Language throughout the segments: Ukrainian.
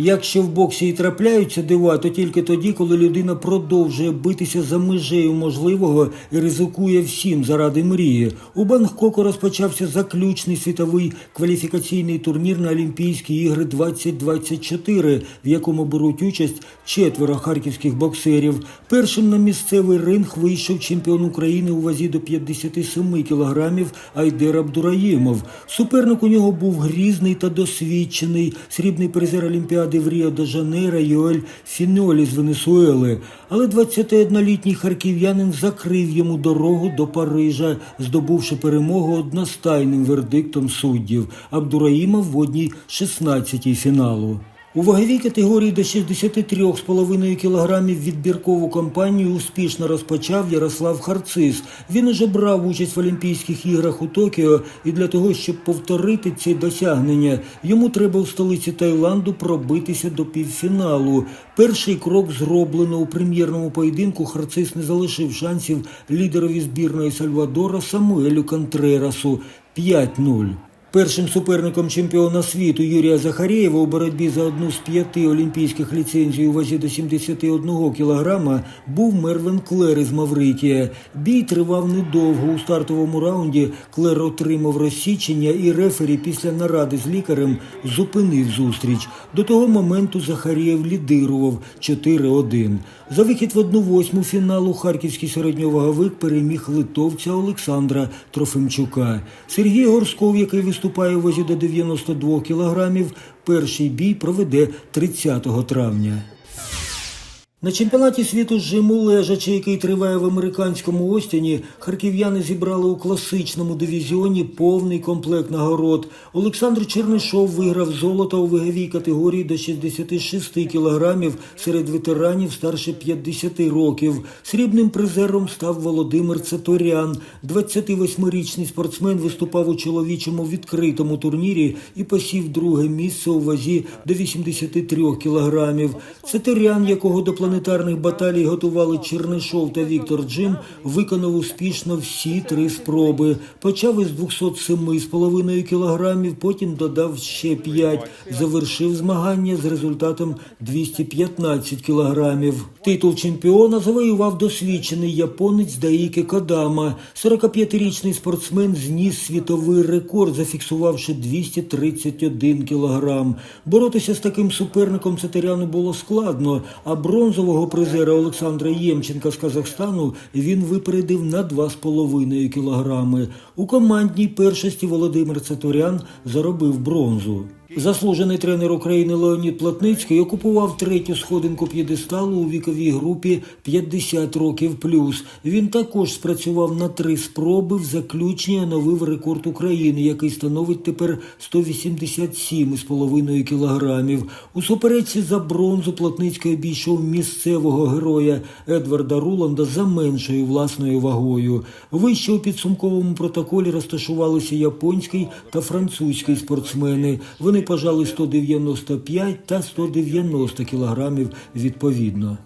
Якщо в боксі і трапляються дива, то тільки тоді, коли людина продовжує битися за межею можливого і ризикує всім заради мрії. У Бангкоку розпочався заключний світовий кваліфікаційний турнір на Олімпійські ігри 2024, в якому беруть участь четверо харківських боксерів. Першим на місцевий ринг вийшов чемпіон України у вазі до 57 кілограмів Айдер Абдураємов. Суперник у нього був грізний та досвідчений срібний призер Олімпіади в Ріо де Жанейро Йоель Фінолі з Венесуели. Але 21-літній харків'янин закрив йому дорогу до Парижа, здобувши перемогу одностайним вердиктом суддів. Абдураїма в одній 16-й фіналу. У ваговій категорії до 63,5 кілограмів відбіркову кампанію успішно розпочав Ярослав Харцис. Він уже брав участь в Олімпійських іграх у Токіо, і для того, щоб повторити ці досягнення, йому треба в столиці Таїланду пробитися до півфіналу. Перший крок зроблено у прем'єрному поєдинку. Харцис не залишив шансів лідерові збірної Сальвадора Самуелю Контрерасу 5-0. Першим суперником чемпіона світу Юрія Захарєєва у боротьбі за одну з п'яти олімпійських ліцензій у вазі до 71 кілограма був Мервен Клер із Мавритія. Бій тривав недовго. У стартовому раунді Клер отримав розсічення і рефері після наради з лікарем зупинив зустріч. До того моменту Захарєєв лідирував 4-1. За вихід в одну восьму фіналу харківський середньоваговик переміг литовця Олександра Трофимчука. Сергій Горсков, який виступає у вазі до 92 кілограмів, перший бій проведе 30 травня. На чемпіонаті світу з жиму лежачи, який триває в американському Остіні, харків'яни зібрали у класичному дивізіоні повний комплект нагород. Олександр Чернишов виграв золото у ваговій категорії до 66 кілограмів серед ветеранів старше 50 років. Срібним призером став Володимир Цаторян. 28-річний спортсмен виступав у чоловічому відкритому турнірі і посів друге місце у вазі до 83 кілограмів. Цаторян, якого до планетарних баталій готували Чернишов та Віктор Джим, виконав успішно всі три спроби. Почав із 207,5 кілограмів, потім додав ще 5. Завершив змагання з результатом 215 кілограмів. Титул чемпіона завоював досвідчений японець Даїки Кадама. 45-річний спортсмен зніс світовий рекорд, зафіксувавши 231 кілограм. Боротися з таким суперником Цатеряну було складно, а бронзового призера Олександра Ємченка з Казахстану він випередив на 2,5 кілограми. У командній першості Володимир Цаторян заробив бронзу. Заслужений тренер України Леонід Платницький окупував третю сходинку п'єдесталу у віковій групі 50 років плюс. Він також спрацював на три спроби в заключні оновив рекорд України, який становить тепер 187,5 кілограмів. У суперечці за бронзу Платницький обійшов місцевого героя Едварда Руланда за меншою власною вагою. Вище у підсумковому протоколі розташувалися японський та французький спортсмени. Вони пожали 195 та 190 кілограмів відповідно.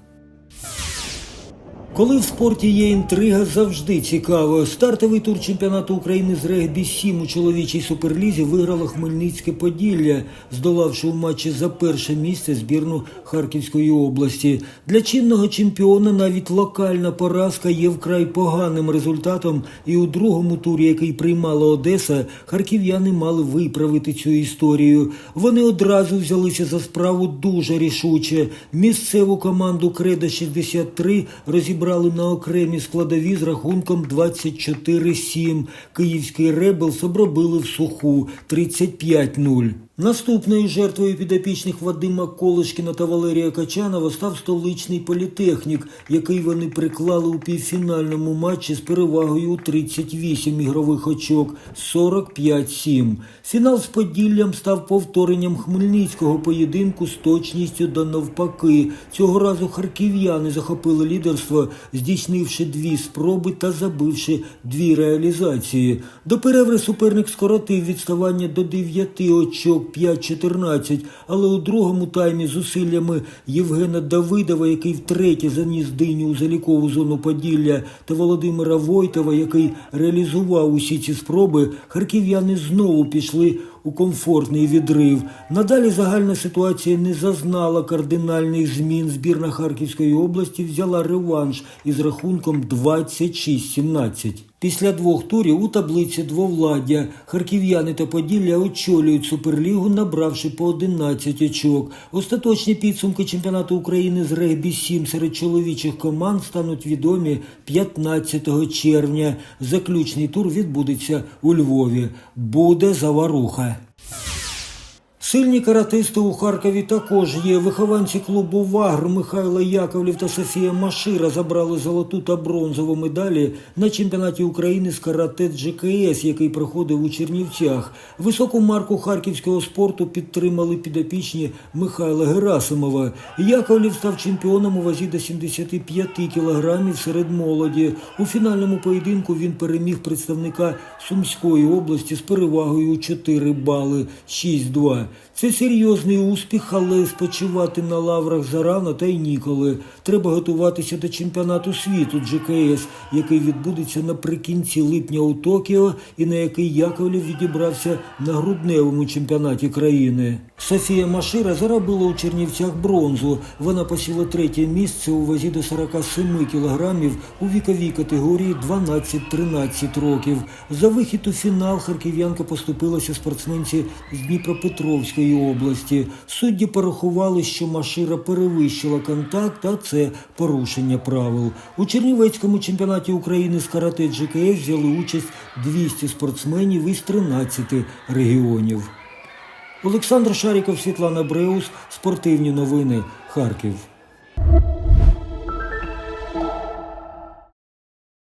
Коли в спорті є інтрига, завжди цікаво. Стартовий тур чемпіонату України з регбі 7 у чоловічій суперлізі виграло Хмельницьке Поділля, здолавши у матчі за перше місце збірну Харківської області. Для чинного чемпіона навіть локальна поразка є вкрай поганим результатом. І у другому турі, який приймала Одеса, харків'яни мали виправити цю історію. Вони одразу взялися за справу дуже рішуче. Місцеву команду Кредо 63 розібрали на окремі складові з рахунком 24-7. Київський Ребелс обробили в суху 35-0. Наступною жертвою підопічних Вадима Колишкіна та Валерія Качанова став столичний політехнік, який вони приклали у півфінальному матчі з перевагою у 38 ігрових очок 45-7. Фінал з Поділлям став повторенням хмельницького поєдинку з точністю до навпаки. Цього разу харків'яни захопили лідерство, здійснивши дві спроби та забивши дві реалізації. До перерви суперник скоротив відставання до 9 очок 5-14, але у другому таймі зусиллями Євгена Давидова, який втретє заніс диню у залікову зону Поділля, та Володимира Войтова, який реалізував усі ці спроби, харків'яни знову пішли у комфортний відрив. Надалі загальна ситуація не зазнала кардинальних змін. Збірна Харківської області взяла реванш із рахунком 26-17. Після двох турів у таблиці двовладдя харків'яни та Поділля очолюють Суперлігу, набравши по 11 очок. Остаточні підсумки чемпіонату України з регбі-7 серед чоловічих команд стануть відомі 15 червня. Заключний тур відбудеться у Львові. Буде заваруха. Сильні каратисти у Харкові також є. Вихованці клубу Вагр Михайло Яковлів та Софія Машира забрали золоту та бронзову медалі на чемпіонаті України з карате GKS, який проходив у Чернівцях. Високу марку харківського спорту підтримали підопічні Михайла Герасимова. Яковлів став чемпіоном у вазі до 75 кілограмів серед молоді. У фінальному поєдинку він переміг представника Сумської області з перевагою у 4 бали 6-2. Це серйозний успіх, але спочивати на лаврах зарано та й ніколи. Треба готуватися до чемпіонату світу GKS, який відбудеться наприкінці липня у Токіо і на який Яковлів відібрався на грудневому чемпіонаті країни. Софія Машира заробила у Чернівцях бронзу. Вона посіла третє місце у вазі до 47 кілограмів у віковій категорії 12-13 років. За вихід у фінал харків'янка поступилася спортсменці з Дніпропетровської області. Судді порахували, що Машира перевищила контакт, а це порушення правил. У Чернівецькому чемпіонаті України з карате GKS взяли участь 200 спортсменів із 13 регіонів. Олександр Шаріков, Світлана Бреус, спортивні новини, Харків.